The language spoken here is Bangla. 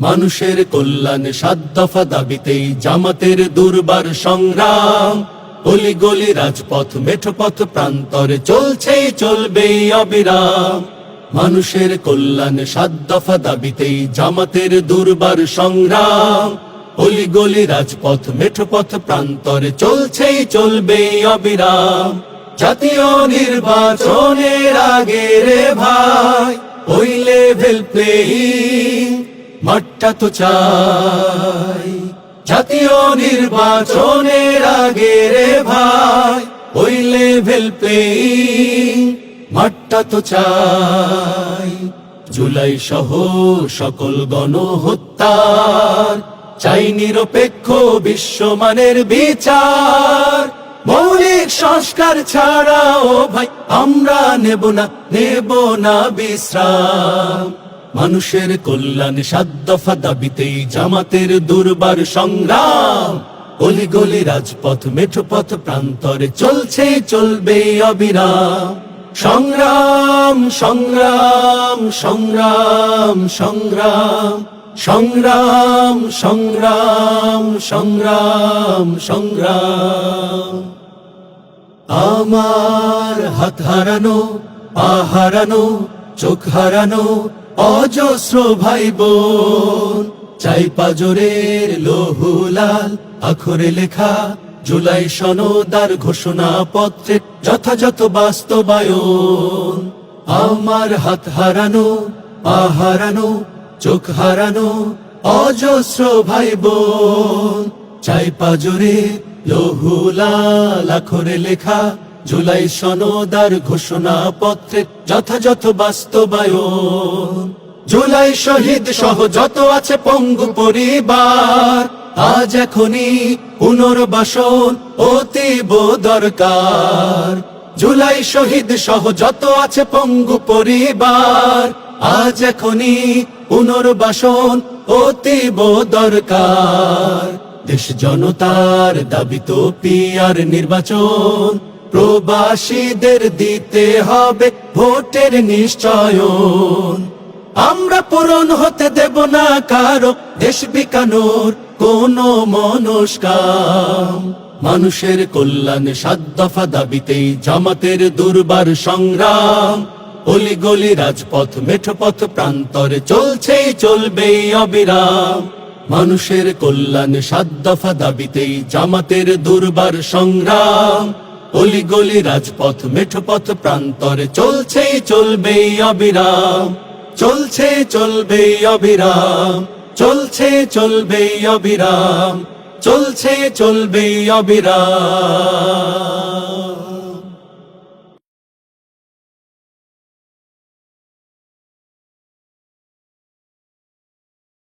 মানুষের কল্যাণ সাত দফা দাবিতেই জামাতের দুর্বার সংগ্রাম। অলি গলি রাজপথ, মেঠোপথ প্রান্তরে চলছেই চলবে অবিরাম। মানুষের কল্যাণ সাত দফা দাবিতেই জামাতের দুর্বার সংগ্রাম। অলি গলি রাজপথ, মেঠোপথ প্রান্তরে চলছেই চলবেই অবিরাম। জাতীয় নির্বাচনের আগে রে ভাই, ওই লেভেল প্লেয়িং মাঠটা তো চাই। জাতীয় নির্বাচনের আগে রে ভাই, ওই লেভেল প্লেয়িং মাঠটা তো চাই। জুলাই সহ সকল গণহত্যার, চাই নিরপেক্ষ বিশ্বমানের বিচার। মৌলিক সংস্কার ছাড়াও ভাই, আমরা নেব না নেব না বিশ্রাম। মানুষের কল্যাণ সাত দফা দাবিতেই জামাতের দুর্বার সংগ্রাম। গলি গলি রাজপথ, মেঠোপথ প্রান্তরে চলছে, চলবে অবিরাম। সংগ্রাম সংগ্রাম সংগ্রাম সংগ্রাম। সংগ্রাম সংগ্রাম সংগ্রাম সংগ্রাম। আমার হাত হারানো, পা হারানো, চোখ হারানো অজস্র ভাই বোন চাই পাজরের লহুলাল আখরে লেখা জুলাই সনদার ঘোষণা পত্রে যথাযথ বাস্তবায়ন। আমার হাত হারানো, পা হারানো, চোখ হারানো অজস্র ভাই বোন চাই পাজরে লহুলাল আখরে লেখা জুলাই সনদার ঘোষণা পত্রে যথাযথ বাস্তবায়ন। জুলাই শহীদ সহ যত আছে পঙ্গু পরিবার, আজ এখনই পুনর্বাসন অতীব দরকার। জুলাই শহীদ সহ যত আছে পঙ্গু পরিবার, আজ এখনই পুনর্বাসন অতীব দরকার। দেশ জনতার দাবি তো পিয়ার নির্বাচন প্রবাসীদের দিতে হবে ভোটের নিশ্চয়ন। আমরা পূরণ হতে দেব না কারও দেশ বিকানোর কোন মনস্কাম। মানুষের কল্যাণ সাত দফা দাবিতেই জামাতের দুর্বার সংগ্রাম। অলি গলি রাজপথ, মেঠোপথ প্রান্তরে চলছেই চলবেই অবিরাম। মানুষের কল্যাণ সাত দফা দাবিতেই জামাতের দুর্বার সংগ্রাম। অলি গলি রাজপথ, মেঠোপথ প্রান্তরে চলছে চলবে অবিরাম। চলছে চলবে অবিরাম। চলছে চলবে অবিরাম। চলছে চলবে অবিরাম।